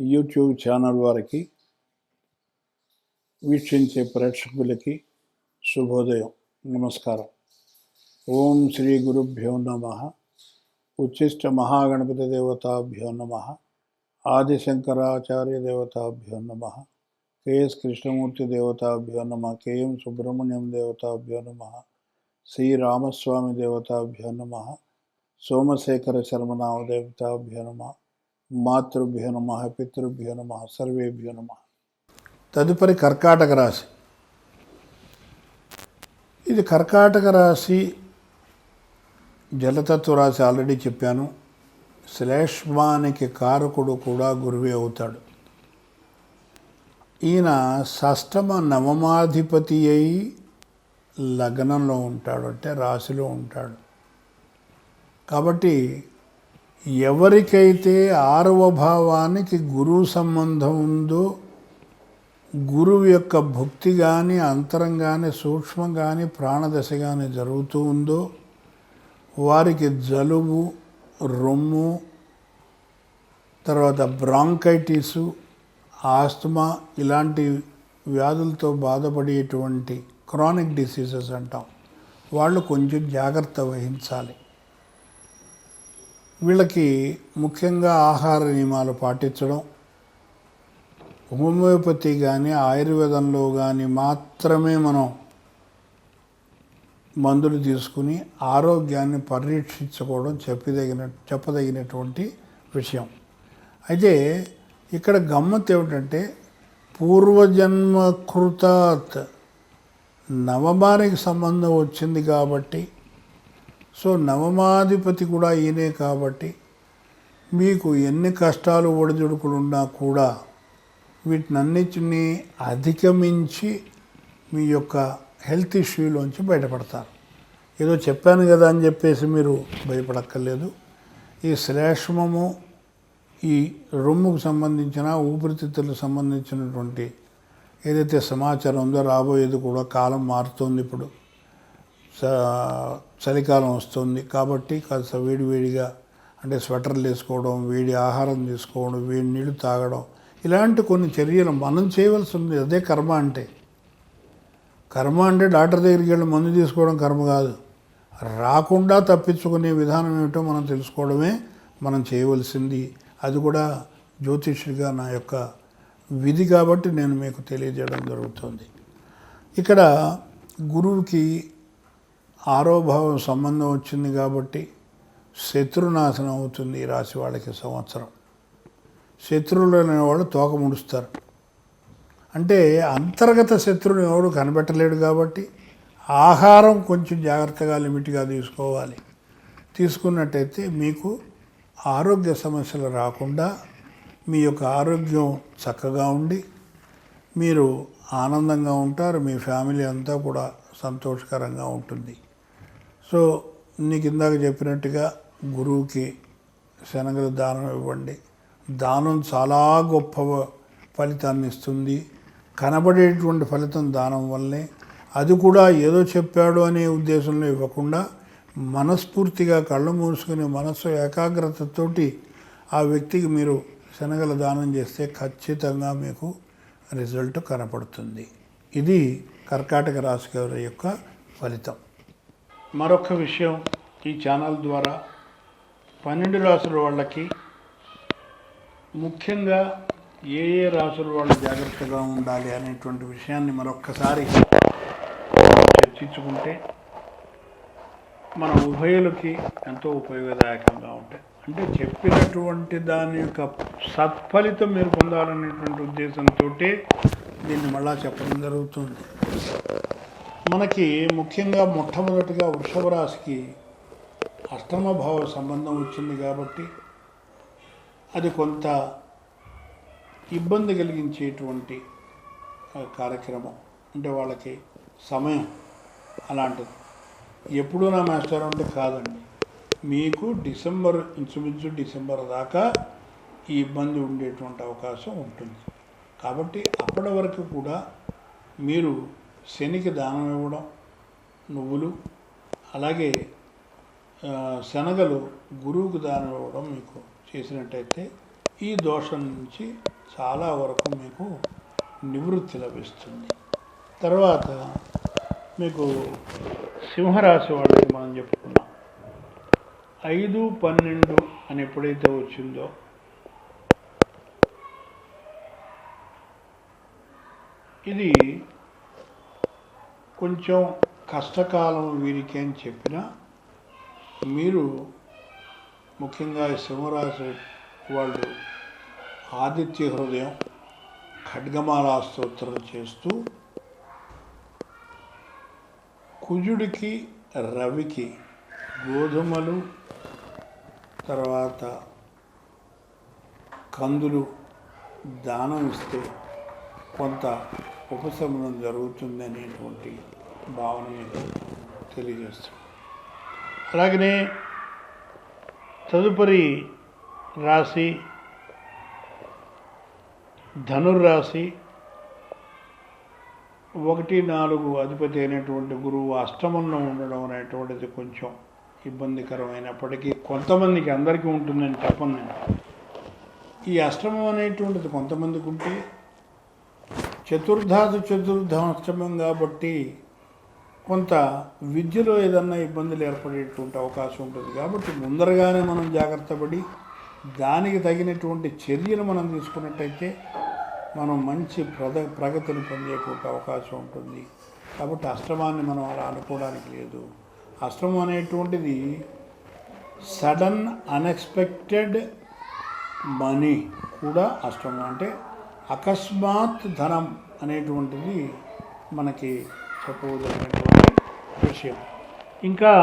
YouTube channel వారికి వీక్షించే ప్రేక్షకులకి శుభోదయం నమస్కారం ఓం శ్రీ గురుభ్యో నమ ఉచ్చిష్ట మహాగణపతి దేవతాభ్యో నమ ఆదిశంకరాచార్య దేవతాభ్యో నమ కేఎస్ కృష్ణమూర్తి దేవతాభ్యో నమ కేఎం సుబ్రహ్మణ్యం దేవతాభ్యో నమ శ్రీరామస్వామి దేవతాభ్యో నమ సోమశేఖర శర్మనామ దేవతాభ్యో నమ మాతృభ్యో నమ పితృభ్యో నమ సర్వేభ్యో నమ. తదుపరి కర్కాటక రాశి. ఇది కర్కాటక రాశి జలతత్వ రాశి ఆల్రెడీ చెప్పాను. శ్లేష్మానికి కారకుడు కూడా గురువే అవుతాడు. ఈయన షష్టమ నవమాధిపతి అయి లగ్నంలో ఉంటాడు అంటే రాశిలో ఉంటాడు. కాబట్టి ఎవరికైతే ఆరవ భావానికి గురువు సంబంధం ఉందో గురువు యొక్క భక్తి కానీ అంతరం కానీ సూక్ష్మం కానీ ప్రాణదశ కానీ జరుగుతూ ఉందో వారికి జలుబు రొమ్ము తర్వాత బ్రాంకైటిసు ఆస్తమా ఇలాంటి వ్యాధులతో బాధపడేటువంటి క్రానిక్ డిసీజెస్ అంటాం. వాళ్ళు కొంచెం జాగ్రత్త వహించాలి. వీళ్ళకి ముఖ్యంగా ఆహార నియమాలు పాటించడం హోమియోపతి కానీ ఆయుర్వేదంలో కానీ మాత్రమే మనం మందులు తీసుకుని ఆరోగ్యాన్ని పరీక్షించుకోవడం చెప్పదగిన చెప్పదగినటువంటి విషయం. అయితే ఇక్కడ గమ్మత్ ఏమిటంటే పూర్వజన్మకృతాత్ నవమానికి సంబంధం వచ్చింది కాబట్టి సో నవమాధిపతి కూడా ఈయనే కాబట్టి మీకు ఎన్ని కష్టాలు ఒడిదుడుకులున్నా కూడా వీటినన్నిటినీ అధిగమించి మీ యొక్క హెల్త్ ఇష్యూలోంచి బయటపడతారు. ఏదో చెప్పాను కదా అని చెప్పేసి మీరు భయపడక్కర్లేదు. ఈ శ్లేష్మము ఈ రొమ్ముకు సంబంధించిన ఊపిరితిత్తులకు సంబంధించినటువంటి ఏదైతే సమాచారం ఉందో రాబోయేది కూడా కాలం మారుతోంది ఇప్పుడు. చలికాలం వస్తుంది కాబట్టి కాస్త వేడి వేడిగా అంటే స్వెటర్లు వేసుకోవడం వేడి ఆహారం తీసుకోవడం వేడి నీళ్ళు తాగడం ఇలాంటి కొన్ని చర్యలు మనం చేయవలసి ఉంది అదే కర్మ అంటే. కర్మ అంటే డాక్టర్ దగ్గరికి వెళ్ళి మందు తీసుకోవడం కర్మ కాదు. రాకుండా తప్పించుకునే విధానం ఏమిటో మనం తెలుసుకోవడమే మనం చేయవలసింది. అది కూడా జ్యోతిష్యుడిగా నా యొక్క విధి కాబట్టి నేను మీకు తెలియజేయడం జరుగుతుంది. ఇక్కడ గురువుకి ఆరోభావం సంబంధం వచ్చింది కాబట్టి శత్రునాశనం అవుతుంది ఈ రాశి వాళ్ళకి సంవత్సరం. శత్రువులు అనేవాళ్ళు తోక ముడుస్తారు. అంటే అంతర్గత శత్రువుని ఎవడు కనిపెట్టలేడు కాబట్టి ఆహారం కొంచెం జాగ్రత్తగా లిమిట్గా తీసుకోవాలి. తీసుకున్నట్టయితే మీకు ఆరోగ్య సమస్యలు రాకుండా మీ యొక్క ఆరోగ్యం చక్కగా ఉండి మీరు ఆనందంగా ఉంటారు మీ ఫ్యామిలీ అంతా కూడా సంతోషకరంగా ఉంటుంది. సో నీకు ఇందాక చెప్పినట్టుగా గురువుకి శనగలు దానం ఇవ్వండి. దానం చాలా గొప్ప ఫలితాన్ని ఇస్తుంది. కనబడేటువంటి ఫలితం దానం వల్లే అది కూడా ఏదో చెప్పాడు అనే ఉద్దేశంలో ఇవ్వకుండా మనస్ఫూర్తిగా కళ్ళు మూసుకుని మనస్సు ఏకాగ్రతతోటి ఆ వ్యక్తికి మీరు శనగల దానం చేస్తే ఖచ్చితంగా మీకు రిజల్ట్ కనపడుతుంది. ఇది కర్కాటక రాశి యొక్క ఫలితం. మరొక విషయం ఈ ఛానల్ ద్వారా పన్నెండు రాసుల వాళ్ళకి ముఖ్యంగా ఏ ఏ రాసుల వాళ్ళు జాగ్రత్తగా ఉండాలి అనేటువంటి విషయాన్ని మరొక్కసారి చర్చించుకుంటే మన ఉభయులకి ఎంతో ఉపయోగదాయకంగా ఉంటాయి. అంటే చెప్పినటువంటి దాని యొక్క సత్ఫలితం మీరు పొందాలనేటువంటి ఉద్దేశంతో దీన్ని మళ్ళా చెప్పడం జరుగుతుంది. మనకి ముఖ్యంగా మొట్టమొదటిగా వృషభ రాశికి అష్టమ భావ సంబంధం వచ్చింది కాబట్టి అది కొంత ఇబ్బంది కలిగించేటువంటి కార్యక్రమం. అంటే వాళ్ళకి సమయం అలాంటిది. ఎప్పుడూ నా మాస్టర్ అంటే కాదండి. మీకు డిసెంబర్ ఇంచుమించు డిసెంబర్ దాకా ఈ ఇబ్బంది ఉండేటువంటి అవకాశం ఉంటుంది. కాబట్టి అప్పటి వరకు కూడా మీరు శనికి దానం ఇవ్వడం నువ్వులు అలాగే శనగలు గురువుకు దానం ఇవ్వడం మీకు చేసినట్టయితే ఈ దోషం నుంచి చాలా వరకు మీకు నివృత్తి లభిస్తుంది. తర్వాత మీకు సింహరాశి వాళ్ళకి మనం చెప్పుకున్నాం. ఐదు పన్నెండు అని ఎప్పుడైతే వచ్చిందో ఇది కొంచెం కష్టకాలం వీరికి అని చెప్పినా మీరు ముఖ్యంగా సింహరాశి వాళ్ళు ఆదిత్య హృదయం ఖడ్గమాలా స్తోత్రం చేస్తూ కుజుడికి రవికి గోధుమలు తర్వాత కందులు దానం ఇస్తే కొంత ఉపశమనం జరుగుతుంది అనేటువంటి భావన మీకు తెలియజేస్తుంది. అలాగనే తదుపరి రాశి ధనుర్రాశి ఒకటి నాలుగు అధిపతి అయినటువంటి గురువు అష్టమంలో ఉండడం అనేటువంటిది కొంచెం ఇబ్బందికరమైనప్పటికీ కొంతమందికి అందరికీ ఉంటుందని చెప్పను నేను. ఈ అష్టమం అనేటువంటిది కొంతమందికి ఉంటే చతుర్ధాతు చతుర్థం అష్టమం కాబట్టి కొంత విద్యలో ఏదన్నా ఇబ్బందులు ఏర్పడేటువంటి అవకాశం ఉంటుంది. కాబట్టి ముందరగానే మనం జాగ్రత్త పడి దానికి తగినటువంటి చర్యలు మనం తీసుకున్నట్టయితే మనం మంచి ప్రద ప్రగతిని పొందేటువంటి అవకాశం ఉంటుంది. కాబట్టి అష్టమాన్ని మనం అలా అనుకోవడానికి లేదు. అష్టమం అనేటువంటిది సడన్ అన్ఎక్స్పెక్టెడ్ మనీ కూడా అష్టమం. అంటే అకస్మాత్ ధనం అనేటువంటిది మనకి చెప్పవలసినటువంటి విషయం. ఇంకా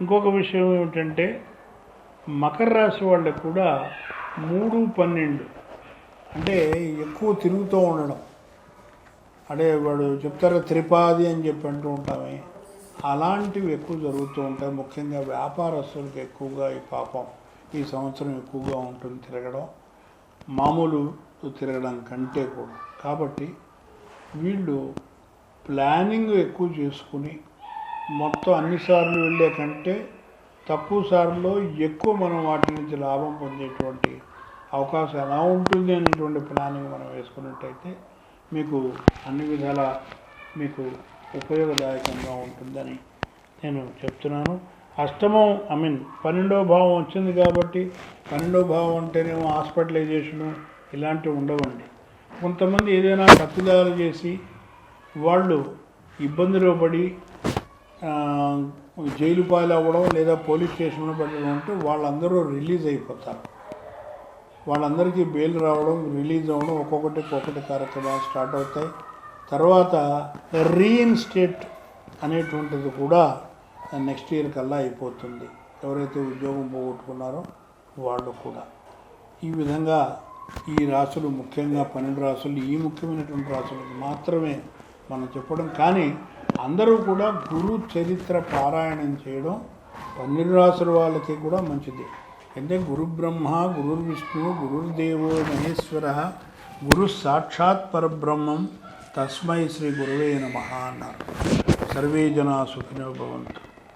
ఇంకొక విషయం ఏమిటంటే మకర రాశి వాళ్ళకు కూడా మూడు పన్నెండు. అంటే ఎక్కువ తిరుగుతూ ఉండడం. అంటే వాడు చెప్తారు త్రిపాది అని చెప్పి అంటూ ఉంటామే. అలాంటివి ఎక్కువ జరుగుతూ ఉంటాయి. ముఖ్యంగా వ్యాపారస్తులకు ఎక్కువగా ఈ పాపం ఈ సంవత్సరం ఎక్కువగా ఉంటుంది తిరగడం. మామూలు తిరగడం కంటే కూడా. కాబట్టి వీళ్ళు ప్లానింగ్ ఎక్కువ చేసుకుని మొత్తం అన్నిసార్లు వెళ్ళే కంటే తక్కువ సార్లు ఎక్కువ మనం వాటి నుంచి లాభం పొందేటువంటి అవకాశం ఎలా ఉంటుంది అనేటువంటి ప్లానింగ్ మనం వేసుకున్నట్టయితే మీకు అన్ని విధాల మీకు ఉపయోగదాయకంగా ఉంటుందని నేను చెప్తున్నాను. అష్టమం ఐ మీన్ పన్నెండో భావం వచ్చింది కాబట్టి పన్నెండో భావం అంటేనేమో హాస్పిటలైజేషను ఇలాంటివి ఉండవండి. కొంతమంది ఏదైనా తప్పిదాలు చేసి వాళ్ళు ఇబ్బందిలో పడి జైలు పాలవ్వడం లేదా పోలీస్ స్టేషన్లో పెట్టడం అంటే వాళ్ళందరూ రిలీజ్ అయిపోతారు. వాళ్ళందరికీ బెయిల్ రావడం రిలీజ్ అవ్వడం ఒక్కొక్కటి ఒక్కొక్కటి కార్యక్రమాలు స్టార్ట్ అవుతాయి. తర్వాత రీఇన్స్టేట్ అనేటువంటిది కూడా నెక్స్ట్ ఇయర్ కల్లా అయిపోతుంది. ఎవరైతే ఉద్యోగం పోగొట్టుకున్నారో వాళ్ళు కూడా. ఈ విధంగా ఈ రాసులు ముఖ్యంగా పన్నెండు రాసులు ఈ ముఖ్యమైనటువంటి రాసులకు మాత్రమే మనం చెప్పడం. కానీ అందరూ కూడా గురు చరిత్ర పారాయణం చేయడం పన్నెండు రాసుల వాళ్ళకి కూడా మంచిది. అంటే గురు బ్రహ్మ గురు విష్ణు గురుర్దేవో మహేశ్వర గురు సాక్షాత్ పరబ్రహ్మం తస్మై శ్రీ గురువే నమ అన్నారు. సర్వే జనా సుఖినో భవంతు.